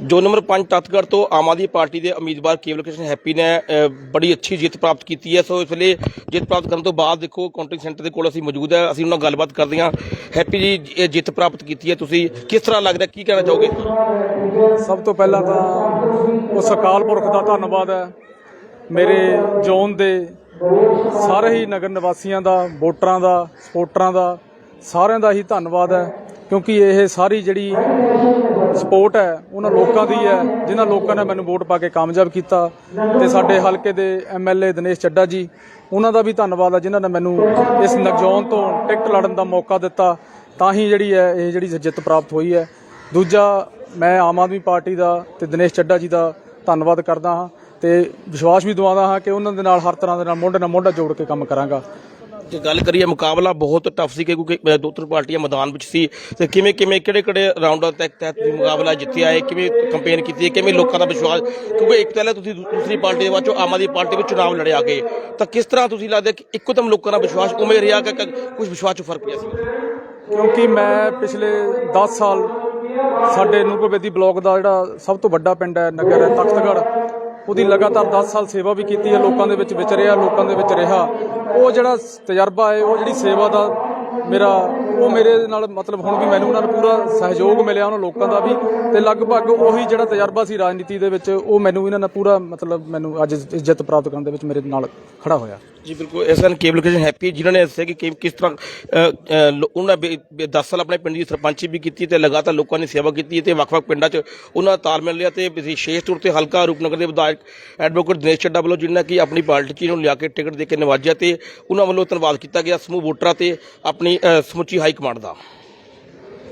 ਜੋ ਨੰਬਰ 5 ਤਤਗੜ ਤੋਂ ਆਮ ਆਦਮੀ ਪਾਰਟੀ ਦੇ ਉਮੀਦਵਾਰ ਕੇਵਲ ਕ੍ਰਿਸ਼ਨ ਹੈਪੀ ਨੇ ਬੜੀ ਅੱਛੀ ਜਿੱਤ ਪ੍ਰਾਪਤ ਕੀਤੀ ਹੈ। ਸੋ ਇਸ ਵੇਲੇ ਜਿੱਤ ਪ੍ਰਾਪਤ ਕਰਨ ਤੋਂ ਬਾਅਦ ਦੇਖੋ ਕਾਊਂਟਿੰਗ ਸੈਂਟਰ ਦੇ ਕੋਲ ਅਸੀਂ ਮੌਜੂਦ ਹੈ। ਅਸੀਂ ਉਹਨਾਂ ਨਾਲ ਗੱਲਬਾਤ ਕਰਦੇ ਹਾਂ। ਹੈਪੀ ਜੀ, ਇਹ ਜਿੱਤ ਪ੍ਰਾਪਤ ਕੀਤੀ ਹੈ ਤੁਸੀਂ। ਕਿਸ ਤਰ੍ਹਾਂ ਲੱਗਦਾ ਕੀ ਕਹਿਣਾ ਚਾਹੋਗੇ? ਸਭ ਤੋਂ ਪਹਿਲਾਂ ਤਾਂ ਉਸ ਅਕਾਲ ਪੁਰਖ ਦਾ ਧੰਨਵਾਦ ਹੈ। ਮੇਰੇ ਜ਼ੋਨ ਦੇ ਸਾਰੇ ਹੀ ਨਗਰ ਨਿਵਾਸੀਆਂ ਦਾ, ਵੋਟਰਾਂ ਦਾ, ਸਪੋਰਟਰਾਂ ਦਾ ਸਾਰਿਆਂ ਦਾ ਹੀ ਧੰਨਵਾਦ ਹੈ। ਕਿਉਂਕਿ ਇਹ ਸਾਰੀ ਜਿਹੜੀ ਸਪੋਰਟ ਹੈ, ਉਹਨਾਂ ਲੋਕਾਂ ਦੀ ਹੈ, ਜਿਨ੍ਹਾਂ ਲੋਕਾਂ ਨੇ ਮੈਨੂੰ ਵੋਟ ਪਾ ਕੇ ਕਾਮਯਾਬ ਕੀਤਾ। ਤੇ ਸਾਡੇ ਹਲਕੇ ਦੇ ਐਮਐਲਏ ਦਿਨੇਸ਼ ਚੱਡਾ ਜੀ, ਉਹਨਾਂ ਦਾ ਵੀ ਧੰਨਵਾਦ ਹੈ ਜਿਨ੍ਹਾਂ ਨੇ ਮੈਨੂੰ ਇਸ ਨਗਜੌਨ ਤੋਂ ਟਿਕਟ ਲੜਨ ਦਾ ਮੌਕਾ ਦਿੱਤਾ। ਤਾਂ ਹੀ ਜਿਹੜੀ ਹੈ, ਇਹ ਜਿਹੜੀ ਜਿੱਤ ਪ੍ਰਾਪਤ ਹੋਈ ਹੈ। ਦੂਜਾ, ਮੈਂ ਆਮ ਆਦਮੀ ਪਾਰਟੀ ਦਾ ਤੇ ਦਿਨੇਸ਼ ਚੱਡਾ ਜੀ ਦਾ ਧੰਨਵਾਦ ਕਰਦਾ ਹਾਂ ਤੇ ਵਿਸ਼ਵਾਸ ਵੀ ਦਿਵਾਉਂਦਾ ਹਾਂ ਕਿ ਉਹਨਾਂ ਦੇ ਨਾਲ ਹਰ ਤਰ੍ਹਾਂ ਦੇ ਨਾਲ ਮੋਢੇ ਨਾਲ ਮੋਢਾ ਜੋੜ ਕੇ ਕੰਮ ਕਰਾਂਗਾ। ਜੇ ਗੱਲ ਕਰੀਏ ਮੁਕਾਬਲਾ ਬਹੁਤ ਟਫ ਸੀ ਕਿਉਂਕਿ ਅ, ਦੋ ਤਿੰਨ ਪਾਰਟੀਆਂ ਮੈਦਾਨ ਵਿੱਚ ਸੀ। ਤੇ ਕਿਵੇਂ ਕਿਵੇਂ ਕਿਹੜੇ ਕਿਹੜੇ ਰਾਉਂਡਾਂ ਤੱਕ ਤਹਿਤ ਤੁਸੀਂ ਮੁਕਾਬਲਾ ਜਿੱਤਿਆ ਹੈ ਕਿਵੇਂ ਕੰਪੇਨ ਕੀਤੀ ਹੈ ਕਿਵੇਂ ਲੋਕਾਂ ਦਾ ਵਿਸ਼ਵਾਸ ਕਿਉਂਕਿ ਇੱਕ ਪਹਿਲਾਂ ਤੁਸੀਂ ਦੂਸਰੀ ਪਾਰਟੀ ਦੇ ਬਾਅਦ ਚੋਂ ਆਮ ਆਦਮੀ ਪਾਰਟੀ ਵਿੱਚ ਚੁਣਾਵ ਲੜਿਆ ਗਏ ਤਾਂ ਕਿਸ ਤਰ੍ਹਾਂ ਤੁਸੀਂ ਲੱਗਦਾ ਕਿ ਇੱਕੋ ਦਮ ਲੋਕਾਂ ਦਾ ਵਿਸ਼ਵਾਸ ਉਵੇਂ ਰਿਹਾ ਕਿ ਕੁਝ ਵਿਸ਼ਵਾਸ 'ਚ ਫ਼ਰਕ ਪਿਆ ਸੀ? ਕਿਉਂਕਿ ਮੈਂ ਪਿਛਲੇ 10 ਸਾਲ ਸਾਡੇ ਨੂਰਪੁਰਬੇਦੀ ਬਲਾਕ ਦਾ ਜਿਹੜਾ ਸਭ ਤੋਂ ਵੱਡਾ ਪਿੰਡ ਹੈ ਨਗਰ ਹੈ ਤਖਤਗੜ੍ਹ। ਉਹਦੀ ਲਗਾਤਾਰ 10 ਸਾਲ ਸੇਵਾ ਵੀ ਕੀਤੀ ਹੈ, ਲੋਕਾਂ ਦੇ ਵਿੱਚ ਵਿਚਰਿਆ, ਲੋਕਾਂ ਦੇ ਵਿੱਚ ਰਿਹਾ। ਉਹ ਜਿਹੜਾ ਤਜਰਬਾ ਹੈ, ਉਹ ਜਿਹੜੀ ਸੇਵਾ ਦਾ ਮੇਰਾ ਉਹ ਮੇਰੇ ਨਾਲ ਮਤਲਬ ਹੁਣ ਵੀ ਮੈਨੂੰ ਉਹਨਾਂ ਨੂੰ ਪੂਰਾ ਸਹਿਯੋਗ ਮਿਲਿਆ ਉਹਨਾਂ ਲੋਕਾਂ ਦਾ ਵੀ ਤੇ ਲਗਭਗ ਉਹੀ ਜਿਹੜਾ ਤਜਰਬਾ ਸੀ ਰਾਜਨੀਤੀ ਦੇ ਵਿੱਚ ਉਹ ਮੈਨੂੰ ਇਹਨਾਂ ਨਾਲ ਪੂਰਾ ਮਤਲਬ ਮੈਨੂੰ ਅੱਜ ਇੱਜ਼ਤ ਪ੍ਰਾਪਤ ਕਰਨ ਦੇ ਵਿੱਚ ਮੇਰੇ ਨਾਲ ਖੜਾ ਹੋਇਆ। ਜੀ ਬਿਲਕੁਲ ਇਸ ਹਨ ਕੇਵਲ ਕ੍ਰਿਸ਼ਨ ਹੈਪੀ ਜਿਨ੍ਹਾਂ ਨੇ ਦੱਸਿਆ ਕਿ ਕਿਸ ਤਰ੍ਹਾਂ ਅ, ਅ, ਲੋ- ਉਹਨਾਂ 10 ਸਾਲ ਆਪਣੇ ਪਿੰਡ ਦੀ ਸਰਪੰਚੀ ਵੀ ਕੀਤੀ ਤੇ ਲਗਾਤਾਰ ਲੋਕਾਂ ਦੀ ਸੇਵਾ ਕੀਤੀ ਤੇ ਵੱਖ-ਵੱਖ ਪਿੰਡਾਂ 'ਚ ਉਹਨਾਂ ਦਾ ਤਾਲਮੇਲ ਲਿਆ ਤੇ ਵਿਸ਼ੇਸ਼ ਤੌਰ ਤੇ ਹਲਕਾ ਰੂਪਨਗਰ ਦੇ ਵਿਧਾਇਕ ਐਡਵੋਕੇਟ ਦਿਨੇਸ਼ ਚੱਡਾ ਵੱਲੋਂ ਜਿਨ੍ਹਾਂ ਕਿ ਆਪਣੀ ਪਾਰਟੀ 'ਚ ਇਹਨੂੰ ਲਿਆ ਕੇ ਟਿਕਟ ਦੇ ਕੇ ਨਿਵਾਜਿਆ ਤੇ ਉਹਨਾਂ ਵੱਲੋਂ ਧੰਨਵਾਦ ਕੀਤਾ ਗਿਆ ਸਮੂਹ ਵੋਟਰਾਂ ਤੇ ਆਪਣੀ ਸਮੁੱਚੀ ਹਾਈ ਕਮਾਂਡ ਦਾ।